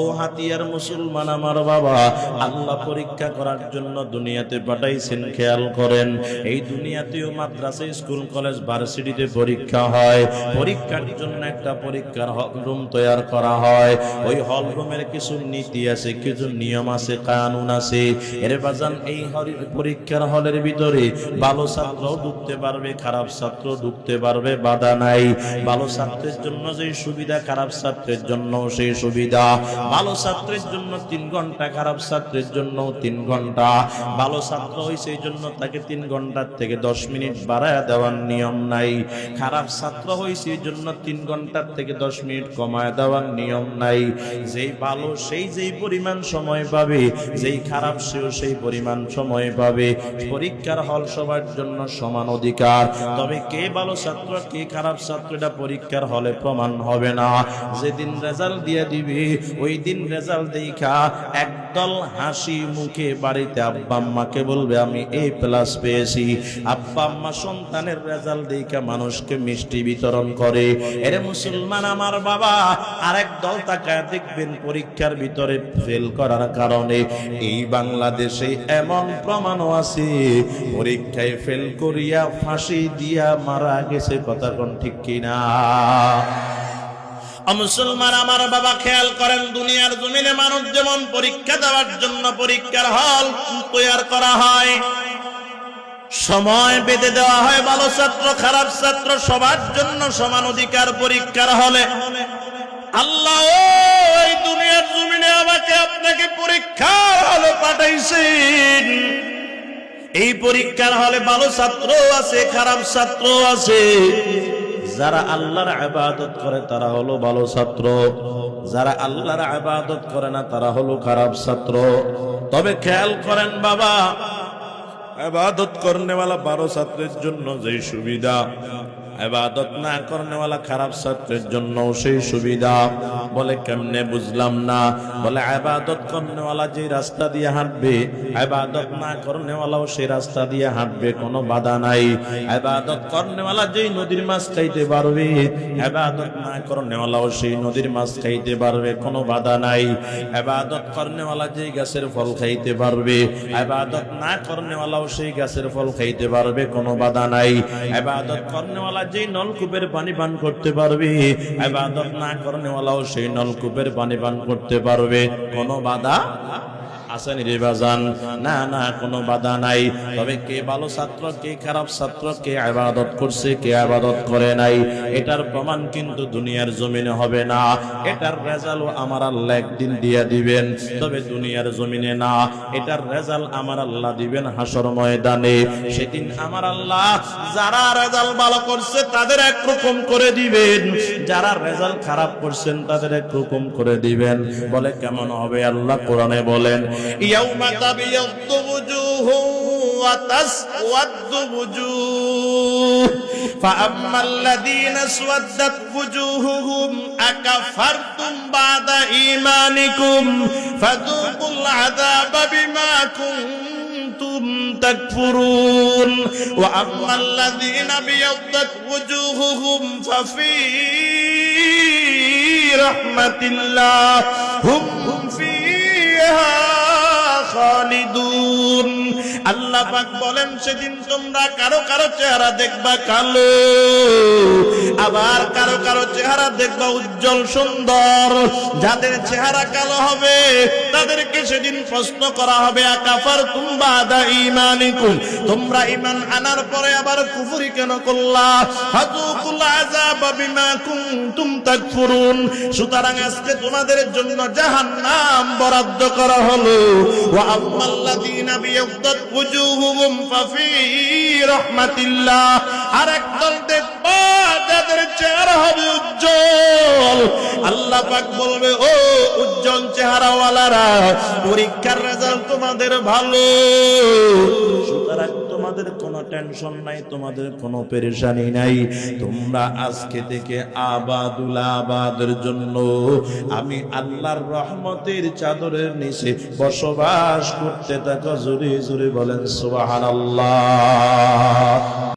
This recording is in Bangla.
ও হাতিয়ার মুসলমান আমার বাবা, আল্লাহ পরীক্ষা করার জন্য দুনিয়াতে পাঠাইছেন, খেয়াল করেন। এই দুনিয়াতেও মাদ্রাসা, স্কুল, কলেজ, ভার্সিটিতে পরীক্ষা হয়। পরীক্ষার জন্য একটা পরীক্ষার হল রুম তৈরি করা হয়। ওই হল রুমের কিছু নীতি আছে, কিছু নিয়ম আছে, কানুন আছে। এর বাজান এই পরীক্ষার হলের ভিতরে ভালো ছাত্র ঢুকতে পারবে, খারাপ ছাত্র ঢুকতে পারবে, বাধা নাই। ভালো ছাত্রের জন্য যে সুবিধা, খারাপ ছাত্রের জন্য সেই সুবিধা। ভালো ছাত্রের জন্য তিন ঘণ্টা, খারাপ ছাত্রের জন্য তিন ঘণ্টা। ভালো ছাত্র হয়েছে এই জন্য তাকে তিন ঘণ্টার থেকে দশ মিনিট বাড়ায় দেওয়ার নিয়ম নাই। খারাপ ছাত্র হয়েছে এই জন্য তিন ঘণ্টার থেকে দশ মিনিট কমায় দেওয়ার নিয়ম নাই। যেই ভালো সেই যেই পরিমাণ সময় পাবে, যেই খারাপ সেও সেই পরিমাণ সময় পাবে। পরীক্ষার হল সবার জন্য সমান অধিকার। তবে কে ভালো ছাত্র, কে খারাপ ছাত্র এটা পরীক্ষার হলে প্রমাণ হবে না। যেদিন রেজাল্ট দিয়ে দিবে, ওই দিন রেজাল্ট দেখা একদল হাসি মুখে বাড়িতে আব্বা আম্মাকে বলবে, আমি এ প্লাস পেয়েছি। আব্বা আম্মা সন্তানের রেজাল্ট দেখা মানুষকে মিষ্টি বিতরণ করে। এরে মুসলমান আমার বাবা, আরেক দল তাকায় দেখবেন পরীক্ষার ভিতরে ফেল করার কারণে। এই বাংলাদেশে এমন প্রমাণও আছে, পরীক্ষায় ফেল করিয়া, ফাঁসি দিয়া মারা গেছে, কথা কোন ঠিক কিনা? মুসলমান আমার বাবা খেয়াল করেন, দুনিয়ার জমিনে মানুষ যেমন পরীক্ষা দেওয়ার জন্য পরীক্ষার হল তৈরি করা হয়। সময় বেঁধে দেওয়া হয়, ভালো ছাত্র, খারাপ ছাত্র, সবার জন্য সমান অধিকার পরীক্ষার হলে। আল্লাহ, এই দুনিয়ার জমিনে আমাকে আপনাকে পরীক্ষার হলে পাঠাইছেন। এই পরীক্ষার হলে ভালো ছাত্র আছে, খারাপ ছাত্র আছে। যারা আল্লাহর আবাদত করে, তারা হলো ভালো ছাত্র। যারা আল্লাহর আবাদত করে না, তারা হলো খারাপ ছাত্র। তবে খেয়াল করেন বাবা আবাদত করনেওয়ালা বারো ছাত্রের জন্য যে সুবিধা আবাদত না করনেওয়ালা খারাপ ছাত্রের জন্য সেই সুবিধা। বলে, কেমনে বুঝলাম না? বলে আবাদত করনেওয়ালা যে রাস্তা দিয়ে হাঁটবে আবাদত না করনেওয়ালাও সেই রাস্তা দিয়ে হাঁটবে, কোনো বাধা নাই। আবাদত করনেওয়ালা যেই নদীর মাছ খাইতে পারবে আবাদত না করনেওয়ালাও সেই নদীর মাছ খাইতে পারবে, কোনো বাধা নাই। আবাদত করনেওয়ালা যেই গাছের ফল খাইতে পারবে আবাদত না করনেওয়ালাও সেই গাছের ফল খাইতে পারবে, কোনো বাধা নাই। আবাদত করনেওয়ালা যেই নলকূপের পানি পান করতে পারবে আবাদত না করনেওয়ালাও সেই নলকূপের পানি পান করতে পারবে। কোনো বাধা আসেনি রে বাজান না না, কোনো বাধা নাই। তবে কে ভালো ছাত্র, কে খারাপ ছাত্র, কে আবাদত করছে, কে আবাদত করে নাই, এটার প্রমাণ কিন্তু দুনিয়ার জমিনে হবে না। এটার রেজাল্ট আমার আল্লাহ একদিন দিয়ে দিবেন, তবে দুনিয়ার জমিনে না। এটার রেজাল্ট আমার আল্লাহ দিবেন হাসর ময়দানে। সেদিন আমার আল্লাহ যারা রেজাল্ট ভালো করছে, তাদের একরকম করে দিবেন। যারা রেজাল্ট খারাপ করছেন, তাদের একরকম করে দিবেন। বলে কেমন হবে আল্লাহ কোরআনে বলেন ইয়াউমা তাবিয়াদ্দু wujuhun ওয়া তাসওয়াদ্দু wujuh فأما الذين اسودت وجوههم أكفرتم بعد إيمانكم فذوقوا العذاب بما كنتم تكفرون وأما الذين ابيضت وجوههم ففي رحمة الله هم فيها খালিদুন। আল্লাহ পাক বলেন সেদিন তোমরা কারও কারও চেহারা দেখবা কালো। আবার কারও কারও চেহারা দেখবা উজ্জ্বল সুন্দর। যাদের চেহারা কালো হবে, তাদেরকে সেদিন প্রশ্ন করা হবে আকাফার তুম্বা আদা ইমানিকুম তোমরা ইমান আনার পরে আবার কুফরি কেন করলা? আযাব বিমা সুতরাং আজকে তোমাদের জন্য বরাদ্দ করা হলো। ওয়া আম্মাল্লাযীনা বিয়াদ্দাত ওয়ুজুহুহুম ফাফি আর একদল যাদের চেহারা হবে উজ্জ্বল। আল্লাহ বলবে, ও উজ্জ্বল চেহারাওয়ালারা, পরীক্ষার রেজাল্ট তোমাদের ভালো। আজকে আবাদুল আবাদের জন্য আমি আল্লাহর রহমতের চাদরের নিচে বসবাস করতে থাকো। জোরে জোরে বলেন, সুবহানাল্লাহ।